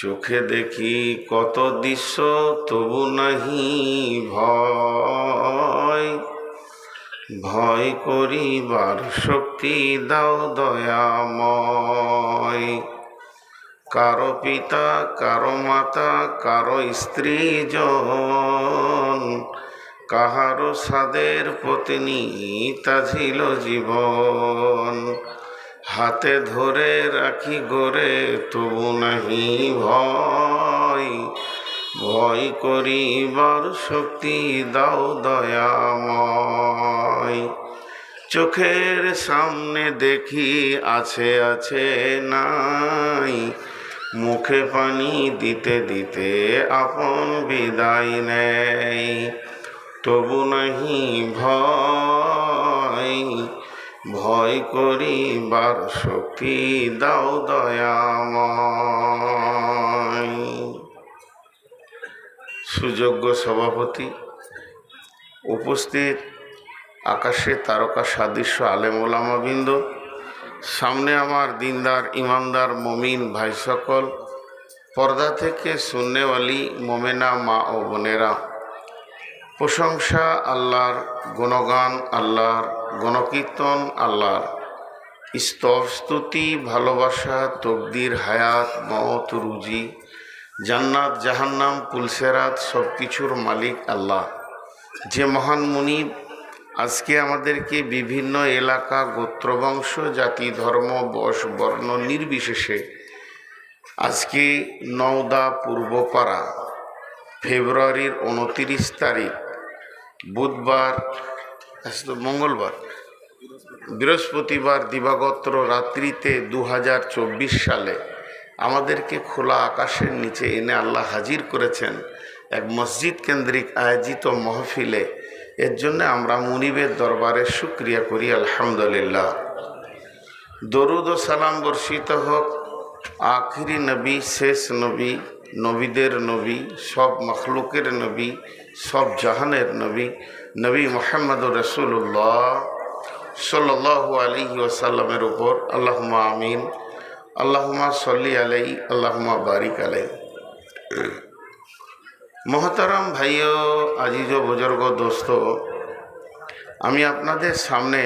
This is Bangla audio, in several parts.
চোখে দেখি কত দৃশ্য, তবু নাহি ভয়। ভয় করিবার শক্তি দাও দয়াময়। কারও পিতা, কারও মাতা, কারও স্ত্রী জন কাহারো সাদের পত্নী তা ছিল জীবন। হাতে ধরে রাখি গোরে তবু নাহি ভয়। ভয় করিবার শক্তি দাও দয়াময়। চোখের সামনে দেখি আছে আছে নাই। মুখে পানি দিতে দিতে আপন বিদায় নেই। তবু নাহি ভয়। ভয় করিবার শক্তি দাও দয়াময়। সুযোগ্য সভাপতি, উপস্থিত আকাশে তারকা সাদৃশ্য আলেম ওলামাবৃন্দ সামনে আমার দিনদার, ইমানদার, মমিন ভাই সকল, পর্দা থেকে শূন্যওয়ালি মোমেনা মা ও বোনেরা। প্রশংসা আল্লাহর, গুণগান আল্লাহর গণকীর্তন, আল্লাহর স্তব, স্তুতি, ভালোবাসা, তকদির, হায়াত, মত, রুজি, জান্নাত, জাহান্নাম, পুলসেরাত সব কিছুর মালিক আল্লাহ। যে মহান মুনি আজকে আমাদেরকে বিভিন্ন এলাকা, গোত্রবংশ, জাতি, ধর্ম, বশ, বর্ণ নির্বিশেষে আজকে নওদা, পূর্বপাড়া, ফেব্রুয়ারির উনতিরিশ তারিখ, বুধবার আজ তো মঙ্গলবার। বৃহস্পতিবার দিবাগত রাত্রিতে দু হাজার চব্বিশ সালে আমাদেরকে খোলা আকাশের নিচে এনে আল্লাহ হাজির করেছেন এক মসজিদ কেন্দ্রিক আয়োজিত মহফিলে। এর জন্য আমরা মুনিবের দরবারে শুক্রিয়া করি, আলহামদুলিল্লাহ। দরুদ ও সালাম বর্ষিত হোক, আখিরি নবী, শেষ নবী, নবীদের নবী, সব মখলুকের নবী, সব জাহানের নবী নবী মোহাম্মদ রসুল্লাহ সাল্লাহ আলী ওসাল্লামের উপর আল্লাহমা আমিন আল্লাহমা সল্লি আলাই আল্লাহমা বারিক আলাই মহতারাম ভাইও, আজিজ বুজুর্গ, দোস্ত, আমি আপনাদের সামনে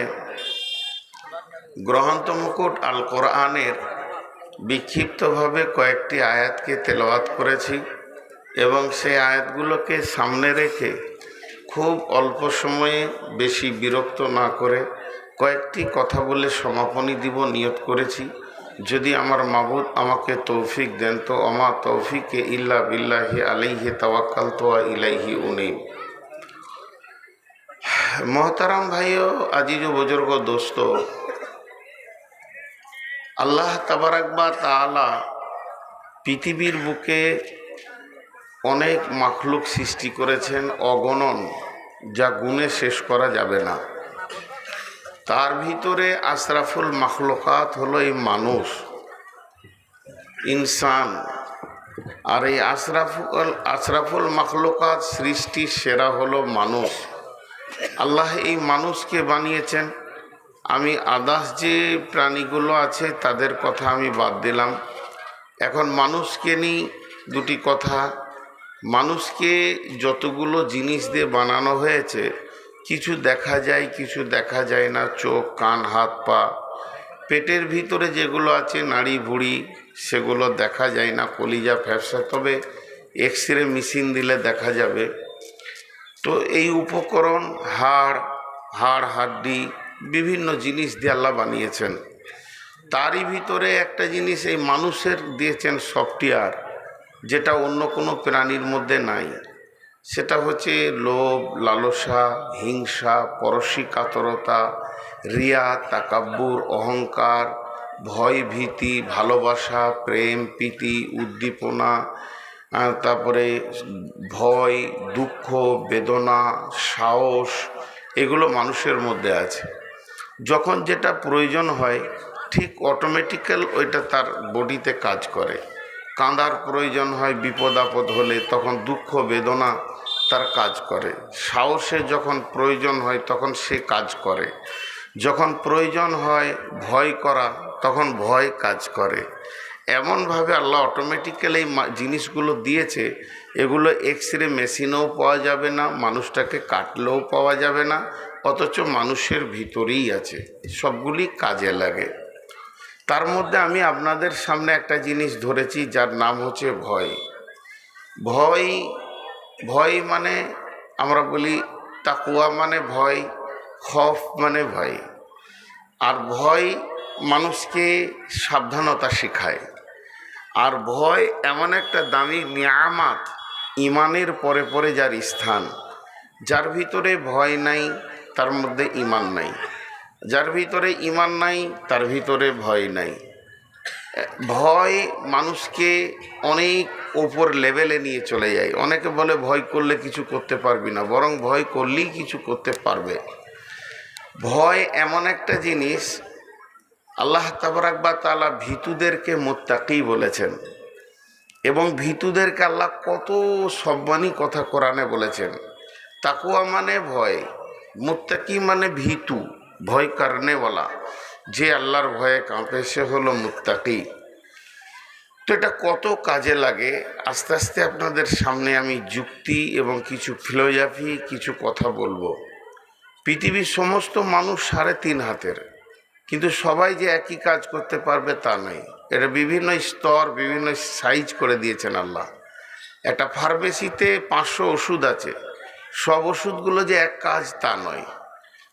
গ্রহন্ত মুকুট আল কোরআনের বিক্ষিপ্তভাবে কয়েকটি আয়াতকে তেলাওয়াত করেছি এবং সেই আয়াতগুলোকে সামনে রেখে খুব অল্প সময়ে বেশি বিরক্ত না করে কয়েকটি কথা বলে সমাপনী দিব, নিয়ত করেছি। যদি আমার মাবুদ আমাকে তৌফিক দেন, তো আমা তৌফিকে ইল্লা বিল্লাহি আলাইহি তাওয়াক্কাল তোয়া ইলাইহি উনি মহতারাম ভাইও, আজিজ বুজুর্গ, দোস্ত, আল্লাহ তাবারাক তাবারাকবা তাআলা পৃথিবীর বুকে অনেক মাখলুক সৃষ্টি করেছেন অগণন, যা গুণে শেষ করা যাবে না। তার ভিতরে আশরাফুল মাখলুকাত হলো এই মানুষ, ইনসান। আর এই আশরাফুল আশরাফুল মাখলুকাত সৃষ্টির সেরা হলো মানুষ। আল্লাহ এই মানুষকে বানিয়েছেন। আমি আদাস যে প্রাণীগুলো আছে তাদের কথা আমি বাদ দিলাম। এখন মানুষকে নিয়ে দুটি কথা মানুষকে যতগুলো জিনিস দিয়ে বানানো হয়েছে, কিছু দেখা যায়, কিছু দেখা যায় না, চোখ, কান, হাত, পা। পেটের ভিতরে যেগুলো আছে, নাড়ি, ভুড়ি, সেগুলো দেখা যায় না, কলিজা ফ্যাপসা তবে এক্স রে মেশিন দিলে দেখা যাবে। তো এই উপকরণ, হাড় হাড়, হাড্ডি, বিভিন্ন জিনিস দিয়ে আল্লাহ বানিয়েছেন। তারই ভিতরে একটা জিনিস এই মানুষের দিয়েছেন সফটওয়্যার। যেটা অন্য কোনো প্রাণীর মধ্যে নাই। সেটা হচ্ছে লোভ, লালসা, হিংসা, পরশী কাতরতা, রিয়া, তাকাব্বুর, অহংকার, ভয়, ভীতি, ভালোবাসা, প্রেম, প্রীতি, উদ্দীপনা তারপরে ভয়, দুঃখ, বেদনা, সাহস, এগুলো মানুষের মধ্যে আছে। যখন যেটা প্রয়োজন হয়, ঠিক অটোমেটিক্যাল ওইটা তার বডিতে কাজ করে। কাঁদার প্রয়োজন হয়, বিপদ আপদ হলে তখন দুঃখ, বেদনা তার কাজ করে। সাহসে যখন প্রয়োজন হয়, তখন সে কাজ করে। যখন প্রয়োজন হয়, ভয় করা, তখন ভয় কাজ করে। এমনভাবে আল্লাহ অটোমেটিক্যালি জিনিসগুলো দিয়েছে। এগুলো এক্স রে মেশিনেও পাওয়া যাবে না, মানুষটাকে কাটলেও পাওয়া যাবে না, অথচ মানুষের ভিতরেই আছে। সবগুলি কাজে লাগে। তার মধ্যে আমি আপনাদের সামনে একটা জিনিস ধরেছি, যার নাম হচ্ছে ভয়। ভয় ভয় মানে আমরা বলি তাকুয়া মানে ভয়, খফ মানে ভয়। আর ভয় মানুষকে সাবধানতা শেখায়। আর ভয় এমন একটা দামি নিয়ামাত ইমানের পরে পরে যার স্থান, যার ভিতরে ভয় নাই, তার মধ্যে ইমান নাই। যার ভিতরে ইমান নাই, তার ভিতরে ভয় নাই। ভয় মানুষকে অনেক ওপর লেভেলে নিয়ে চলে যায়। অনেকে বলে, ভয় করলে কিছু করতে পারবি না। বরং ভয় করলেই কিছু করতে পারবে। ভয় এমন একটা জিনিস, আল্লাহ তাবরাকবা তালা ভীতুদেরকে মোত্তাকি বলেছেন। এবং ভীতুদেরকে আল্লাহ কত সম্মানী কথা কোরআনে বলেছেন। তাকুয়া মানে ভয়, মুত্তাকি মানে ভীতু। ভয় কারণেওয়ালা যে আল্লাহর ভয়ে কাঁপে, সে হলো মুত্তাকি। তো এটা কত কাজে লাগে? আস্তে আস্তে আপনাদের সামনে আমি যুক্তি এবং কিছু ফিলোজফি কিছু কথা বলব। পৃথিবীর সমস্ত মানুষ সাড়ে তিন হাতের, কিন্তু সবাই যে একই কাজ করতে পারবে তা নয়। এটা বিভিন্ন স্তর, বিভিন্ন সাইজ করে দিয়েছেন আল্লাহ। একটা ফার্মেসিতে পাঁচশো ওষুধ আছে। সব ওষুধগুলো যে এক কাজ তা নয়।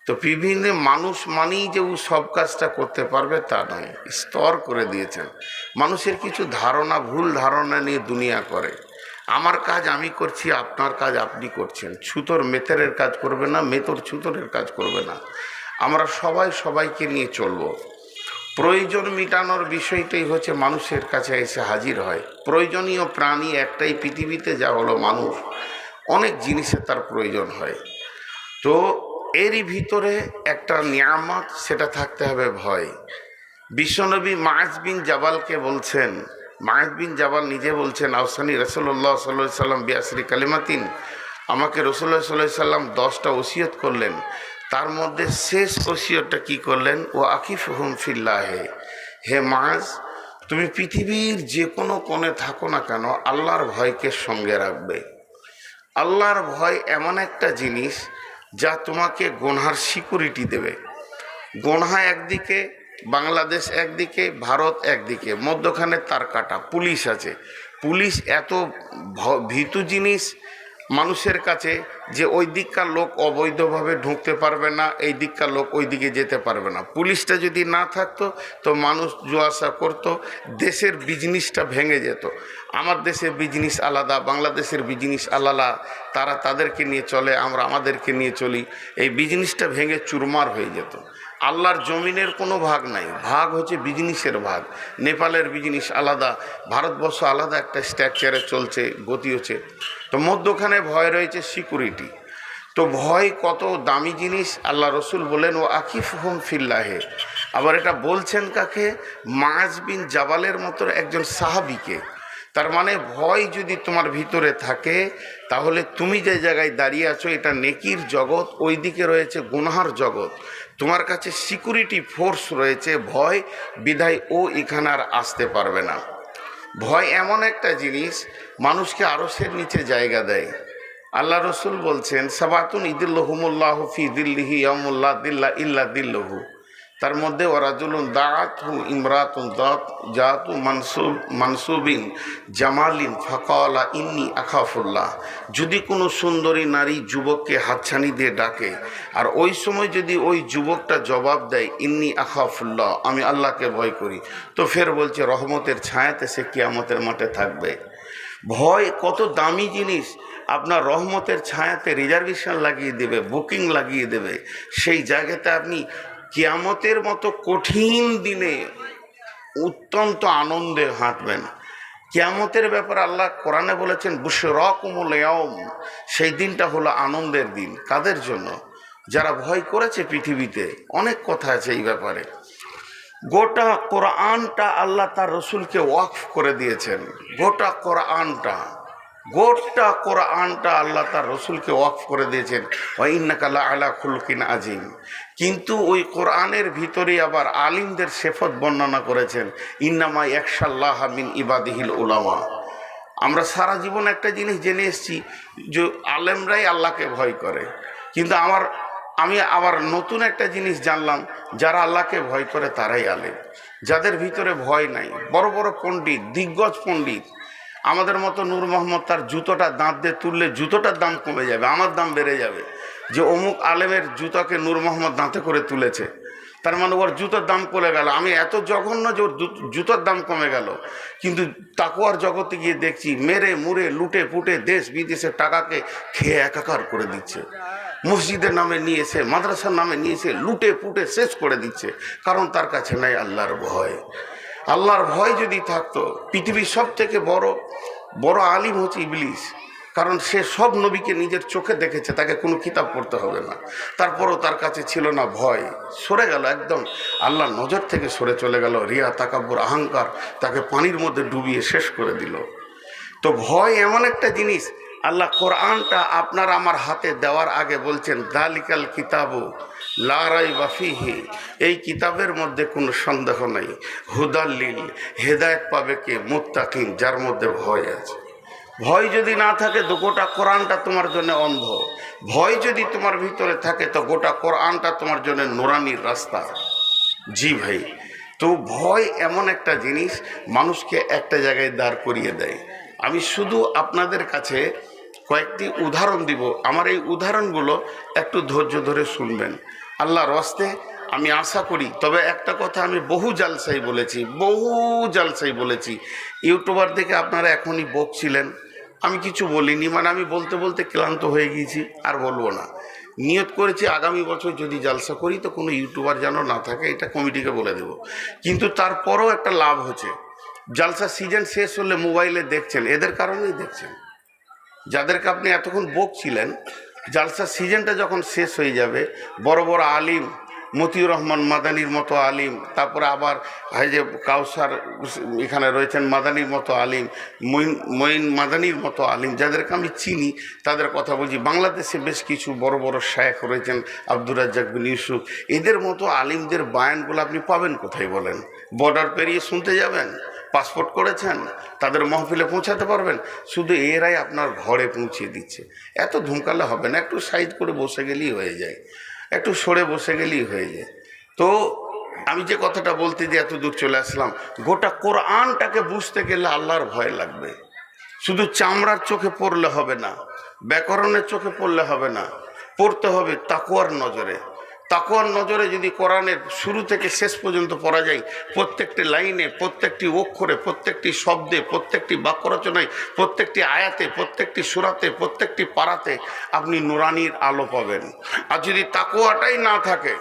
তো বিভিন্ন মানুষ মানেই যে ও সব কাজটা করতে পারবে তা নয়, স্তর করে দিয়েছেন। মানুষের কিছু ধারণা, ভুল ধারণা নিয়ে দুনিয়া করে। আমার কাজ আমি করছি, আপনার কাজ আপনি করছেন। ছুতোর মেতেরের কাজ করবে না, মেতর ছুতরের কাজ করবে না। আমরা সবাই সবাইকে নিয়ে চলবো। প্রয়োজন মেটানোর বিষয়টাই হচ্ছে মানুষের কাছে এসে হাজির হয়। প্রয়োজনীয় প্রাণী একটাই পৃথিবীতে যা হলো মানুষ। অনেক জিনিসে তার প্রয়োজন হয়। তো এরই ভিতরে একটা নিয়ামত, সেটা থাকতে হবে ভয়। বিশ্বনবী মাজ বিন জাবালকে বলছেন মাজ বিন জাবাল নিজে বলছেন আহসানি রসল্লাহ সাল্লাহ সাল্লাম বিয়াসরি কালিমাতিন, আমাকে রসুল্লাহ সাল্লাহ সাল্লাম দশটা ওসিয়ত করলেন। তার মধ্যে শেষ ওসিয়তটা কি করলেন? ও আকিফ হুম ফিল্লাহে। হে মাজ তুমি পৃথিবীর যে কোনো কোণে থাকো না কেন, আল্লাহর ভয়কে সঙ্গে রাখবে। আল্লাহর ভয় এমন একটা জিনিস যা তোমাকে গোনহার সিকিউরিটি দেবে। গোনহা একদিকে, বাংলাদেশ একদিকে, ভারত একদিকে, মধ্যখানে তার কাটা, পুলিশ আছে। পুলিশ এত ভীতু জিনিস মানুষের কাছে যে ওই দিককার লোক অবৈধভাবে ঢুকতে পারবে না, এই দিককার লোক ওই দিকে যেতে পারবে না। পুলিশটা যদি না থাকতো, তো মানুষ জোয়াশা করতো, দেশের বিজনেসটা ভেঙে যেত। আমার দেশের বিজনেস আলাদা, বাংলাদেশের বিজনেস আলাদা। তারা তাদেরকে নিয়ে চলে, আমরা আমাদেরকে নিয়ে চলি। এই বিজনেসটা ভেঙে চুরমার হয়ে যেত। আল্লাহর জমিনের কোনো ভাগ নাই। ভাগ হচ্ছে বিজনেসের ভাগ। নেপালের বিজনেস আলাদা, ভারতবর্ষ আলাদা একটা স্ট্রাকচারে চলছে, গতি হচ্ছে। তো মধ্যখানে ভয় রয়েছে সিকিউরিটি তো ভয় কত দামি জিনিস? আল্লাহ রসুল বলেন, ও আকিফ হোম ফিল্লাহে। আবার এটা বলছেন কাকে? মাজ বিন জাবালের মতো একজন সাহাবিকে। তার মানে ভয় যদি তোমার ভিতরে থাকে, তাহলে তুমি যে জায়গায় দাঁড়িয়ে আছো, এটা নেকির জগৎ ওই দিকে রয়েছে গুনহার জগৎ। তোমার কাছে সিকিউরিটি ফোর্স রয়েছে, ভয়, বিধায় ও এখানে আর আসতে পারবে না। ভয় এমন একটা জিনিস, মানুষকে আরসের নিচে জায়গা দেয়। আল্লাহ রসুল বলছেন, সাবাতুন ইদুল্লাহমুল্লাহ ফি দিল্লিহি আমুল্লাহ দিল্লা ইল্লা দিল্লহু। তার মধ্যে ওরাজুলুন দাঁতহু ইমরাতুন জাতু মানসুব, মানসুবিন জামালিন, ফাকালা ইন্নি আখাফুল্লাহ। যদি কোনো সুন্দরী নারী যুবককে হাতছানি দিয়ে ডাকে, আর ওই সময় যদি ওই যুবকটা জবাব দেয়, ইন্নি আখাফুল্লাহ, আমি আল্লাহকে ভয় করি, তো ফের বলছে, রহমতের ছায়াতে সে কিয়ামতের মাঠে থাকবে। ভয় কত দামি জিনিস, আপনার রহমতের ছায়াতে রিজার্ভেশন লাগিয়ে দেবে, বুকিং লাগিয়ে দেবে। সেই জায়গাতে আপনি কিয়ামতের মতো কঠিন দিনে অত্যন্ত আনন্দে হাঁটবেন। কিয়ামতের ব্যাপারে আল্লাহ কোরআনে বলেছেন, বুশরকুমুল ইয়াউম সেই দিনটা হলো আনন্দের দিন। কাদের জন্য? যারা ভয় করেছে পৃথিবীতে, অনেক কথা আছে এই ব্যাপারে। গোটা কোরআনটা আল্লাহ তার রসুলকে ওয়াকফ করে দিয়েছেন। গোটা কোরআনটা। গোটা কোরআনটা আল্লাহ তার রসুলকে ওয়াকফ করে দিয়েছেন। ওয়াইন্নাকাল্লা আলা খুলকিন আজিম কিন্তু ওই কোরআনের ভিতরে আবার আলিমদের শেফত বর্ণনা করেছেন, ইন্নামা একশাল্লাহ মিন ইবাদিহিল উলামা। আমরা সারা জীবন একটা জিনিস জেনে এসেছি যে আলেমরাই আল্লাহকে ভয় করে। কিন্তু আমার, আমি আবার নতুন একটা জিনিস জানলাম, যারা আল্লাহকে ভয় করে তারাই আলেম। যাদের ভিতরে ভয় নাই, বড় বড় পণ্ডিত, দিগ্গজ পণ্ডিত আমাদের মতো নূর মোহাম্মদ তার জুতোটা দাঁত দিয়ে তুললে জুতোটার দাম কমে যাবে, আমার দাম বেড়ে যাবে। যে অমুক আলেমের জুতাকে নূর মোহাম্মদ দাঁতে করে তুলেছে, তার মানে ওর জুতোর দাম কমে গেল। আমি এত জঘন্য যে ওর জুতোর দাম কমে গেল, কিন্তু তাকুয়ার জগতে গিয়ে দেখছি, মেরে মুড়ে লুটে পুটে দেশ বিদেশের টাকাকে খেয়ে একাকার করে দিচ্ছে। মসজিদের নামে নিয়েছে মাদ্রাসার নামে নিয়েছে লুটে পুটে শেষ করে দিচ্ছে, কারণ তার কাছে নাই আল্লাহর ভয়। আল্লাহর ভয় যদি থাকতো, পৃথিবীর সব থেকে বড় বড় আলিম হচ্ছে ইবলিস। কারণ সে সব নবীকে নিজের চোখে দেখেছে, তাকে কোনো কিতাব পড়তে হবে না। তারপরও তার কাছে ছিল না ভয়। সরে গেল একদম। আল্লাহ নজর থেকে সরে চলে গেল। রিয়া, তাকাব্বর অহংকার তাকে পানির মধ্যে ডুবিয়ে শেষ করে দিল। তো ভয় এমন একটা জিনিস আল্লাহ কোরআনটা আপনার আমার হাতে দেওয়ার আগে বলছেন, দালিকাল কিতাবু লারাই বাফিহি এই কিতাবের মধ্যে কোনো সন্দেহ নেই। হুদাল্লিল হেদায়ত পাবে কে? মুত্তাকিন, যার মধ্যে ভয় আছে। ভয় যদি না থাকে তো গোটা কোরআনটা তোমার জন্য অন্ধ। ভয় যদি তোমার ভিতরে থাকে তো গোটা কোরআনটা তোমার জন্য নোরানির রাস্তা। জি ভাই, তো ভয় এমন একটা জিনিস মানুষকে একটা জায়গায় দাঁড় করিয়ে দেয়। আমি শুধু আপনাদের কাছে কয়েকটি উদাহরণ দিব। আমার এই উদাহরণগুলো একটু ধৈর্য ধরে শুনবেন। আল্লাহর রস্তে আমি আশা করি, তবে একটা কথা আমি বহু জালসাই বলেছি, বহু জালসাই বলেছি। ইউটিউবার দেখে আপনারা এখনই বকছিলেন। আমি কিছু বলিনি মানে আমি বলতে বলতে ক্লান্ত হয়ে গিয়েছি, আর বলব না। নিয়ত করেছি, আগামী বছর যদি জালসা করি, তো কোনো ইউটিউবার যেন না থাকে, এটা কমিটিকে বলে দেব। কিন্তু তারপরও একটা লাভ হচ্ছে। জালসা সিজন শেষ হলে মোবাইলে দেখছেন, এদের কারণেই দেখছেন। যাদেরকে আপনি এতক্ষণ বকছিলেন, জালসা সিজনটা যখন শেষ হয়ে যাবে, বড় বড় আলিম, মতিউর রহমান মাদানির মতো আলিম, তারপরে আবার এই যে কাউসার এখানে রয়েছেন মাদানির মতো আলিম মইন মইন মাদানির মতো আলিম, যাদেরকে আমি চিনি, তাদের কথা বলছি। বাংলাদেশে বেশ কিছু বড় বড় শায়েখ রয়েছেন আব্দুর রাজ্জাক বিন ইউসুফ। এদের মতো আলিমদের বায়ানগুলো আপনি পাবেন কোথায় বলেন? বর্ডার পেরিয়ে শুনতে যাবেন? পাসপোর্ট করেছেন, তাদের মহফিলে পৌঁছাতে পারবেন। শুধু এরাই আপনার ঘরে পৌঁছিয়ে দিচ্ছে। এত ধুমকালে হবে না, একটু সাইড করে বসে গেলেই হয়ে যায়। একটু সরে বসে গেলেই হয়ে যায়। তো আমি যে কথাটা বলতে যে এত দূর চলে আসলাম, গোটা কোরআনটাকে বুঝতে গেলে আল্লাহর ভয় লাগবে। শুধু চামড়ার চোখে পড়লে হবে না, ব্যাকরণের চোখে পড়লে হবে না, পড়তে হবে তাকুয়ার নজরে। তাকুয়ার নজরে যদি কোরআনের শুরু থেকে শেষ পর্যন্ত পড়া যায়, প্রত্যেকটি লাইনে, প্রত্যেকটি অক্ষরে, প্রত্যেকটি শব্দে, প্রত্যেকটি বাক্য রচনায় প্রত্যেকটি আয়াতে, প্রত্যেকটি সুরাতে, প্রত্যেকটি পাড়াতে আপনি নুরানির আলো পাবেন। আর যদি তাকুয়াটাই না থাকে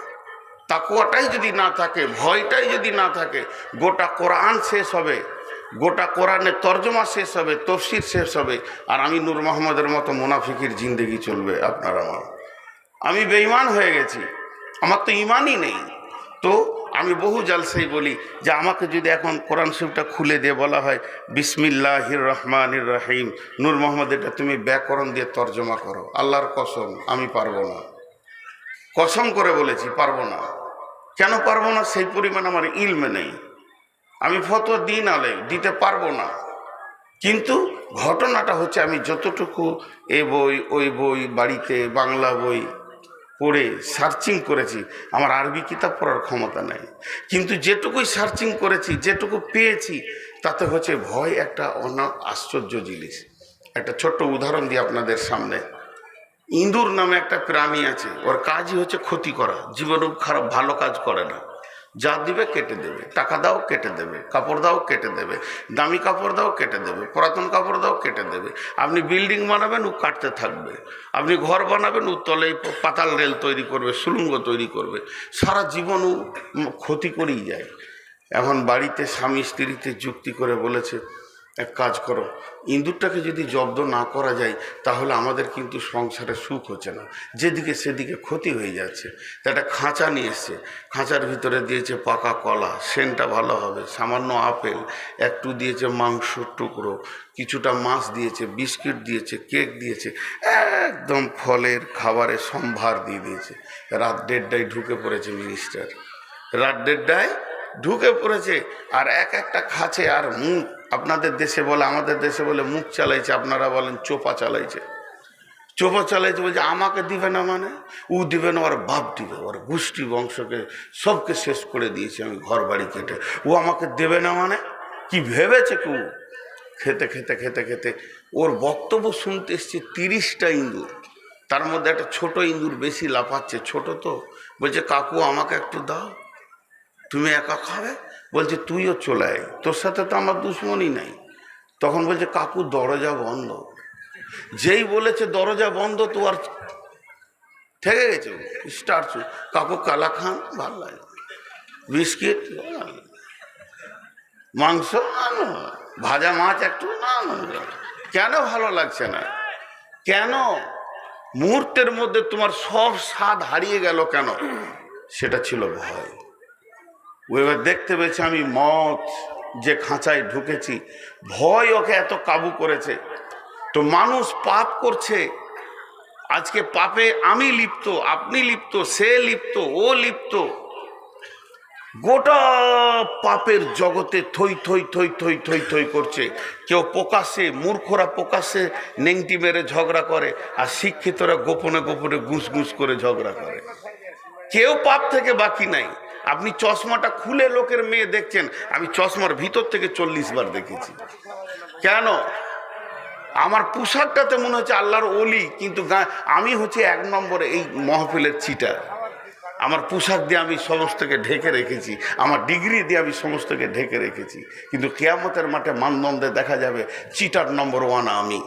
তাকুয়াটাই যদি না থাকে, ভয়টাই যদি না থাকে, গোটা কোরআন শেষ হবে, গোটা কোরআনের তর্জমা শেষ হবে, তফসির শেষ হবে, আর আমি নূর মোহাম্মদের মতো মুনাফিকির জিন্দেগি চলবে, আপনার আমার। আমি বেঈমান হয়ে গেছি। আমার তো ইমানই নেই। তো আমি বহু জালসাই বলি যে আমাকে যদি এখন কোরআন শরীফটা খুলে দিয়ে বলা হয়, বিসমিল্লাহির রহমানির রহিম, নূর মোহাম্মদ, এটা তুমি ব্যাকরণ দিয়ে তর্জমা করো। আল্লাহর কসম, আমি পারব না। কসম করে বলেছি, পারব না। কেন পারব না? সেই পরিমাণ আমার ইলমে নেই। আমি ফতোয়া দিন আলে দিতে পারব না। কিন্তু ঘটনাটা হচ্ছে আমি যতটুকু এ বই, ওই বই, বাড়িতে, বাংলা বই পড়ে সার্চিং করেছি, আমার আরবি কিতাব পড়ার ক্ষমতা নাই। কিন্তু যেটুকুই সার্চিং করেছি, যেটুকু পেয়েছি, তাতে হচ্ছে ভয় একটা অন্য আশ্চর্য জিনিস। একটা ছোট্ট উদাহরণ দিই আপনাদের সামনে। ইঁদুর নামে একটা প্রাণী আছে, ওর কাজই হচ্ছে ক্ষতি করা জীবনেও খারাপ, ভালো কাজ করে না। যা দিবে কেটে দেবে। টাকা দাও কেটে দেবে, কাপড় দাও কেটে দেবে, দামি কাপড় দাও কেটে দেবে, পুরাতন কাপড় দাও কেটে দেবে। আপনি বিল্ডিং বানাবেন, ও কাটতে থাকবে। আপনি ঘর বানাবেন, ও তলে পাতাল রেল তৈরি করবে, সুলুঙ্গ তৈরি করবে। সারা জীবন ও ক্ষতি করেই যায়। এখন বাড়িতে স্বামী স্ত্রীতে যুক্তি করে বলেছে এক কাজ করো, ইঁদুরটাকে যদি জব্দ না করা যায়, তাহলে আমাদের কিন্তু সংসারে সুখ হচ্ছে না। যেদিকে সেদিকে ক্ষতি হয়ে যাচ্ছে। তা একটা খাঁচা নিয়ে এসছে। খাঁচার ভিতরে দিয়েছে পাকা কলা সেনটা ভালো হবে, সামান্য আপেল একটু দিয়েছে মাংসর টুকরো, কিছুটা মাছ দিয়েছে, বিস্কিট দিয়েছে, কেক দিয়েছে, একদম ফলের খাবারের সম্ভার দিয়ে দিয়েছে। রাত দেড়টায় ঢুকে পড়েছে মিনিস্টার। রাত দেড়টায় ঢুকে পড়েছে, আর এক একটা খাঁচে আর মুখ আপনাদের দেশে বলে, আমাদের দেশে বলে মুখ চালাইছে, আপনারা বলেন চোপা চালাইছে। চোপা চালাইছে বলছে, আমাকে দিবে না মানে? ও দিবে না, ওর বাপ দিবে, ওর গোষ্ঠী বংশকে সবকে শেষ করে দিয়েছে, আমি ঘর বাড়ি কেটে। ও আমাকে দেবে না মানে? কি ভেবেছে কেউ খেতে খেতে খেতে খেতে। ওর বক্তব্য শুনতে এসছে তিরিশটা ইঁদুর। তার মধ্যে একটা ছোট ইঁদুর বেশি লাফাচ্ছে, ছোট তো। বলছে, কাকু আমাকে একটু দাও। তুমি একা খাবে? বলছে, তুইও চলে তোর সাথে তো আমার দুশ্মনই নাই। তখন বলছে, কাকু, দরজা বন্ধ। যেই বলেছে, দরজা বন্ধ, তো আর থেকে গেছে স্টার্ট কাকু, কালা খান, ভালো লাগে। বিস্কিট? মাংস। ভাজা মাছ একটু? না। কেন ভালো লাগছে না? কেন? মুহূর্তের মধ্যে তোমার সব স্বাদ হারিয়ে গেল কেন? সেটা ছিল ভয়। ও এবার দেখতে পেয়েছে আমি মত যে খাঁচায় ঢুকেছি। ভয় ওকে এত কাবু করেছে। তো মানুষ পাপ করছে। আজকে পাপে আমি লিপ্ত, আপনি লিপ্ত, সে লিপ্ত, ও লিপ্ত। গোটা পাপের জগতে থই থই থই থই থই থই করছে। কেউ প্রকাশ্যে, মূর্খরা প্রকাশ্যে নেংটি মেরে ঝগড়া করে, আর শিক্ষিতরা গোপনে গোপনে গুস গুস করে ঝগড়া করে। কেউ পাপ থেকে বাকি নাই। আপনি চশমাটা খুলে লোকের মেয়ে দেখছেন, আমি চশমার ভিতর থেকে চল্লিশ বার দেখেছি। কেন? আমার পোশাকটাতে মনে হচ্ছে আল্লাহর অলি কিন্তু আমি হচ্ছে এক নম্বরে এই মহফিলের চিটার আমার পোশাক দিয়ে আমি সমস্তকে ঢেকে রেখেছি, আমার ডিগ্রি দিয়ে আমি সমস্তকে ঢেকে রেখেছি। কিন্তু কেয়ামতের মাঠে মানদণ্ডে দেখা যাবে চিটার নম্বর ওয়ান আমি।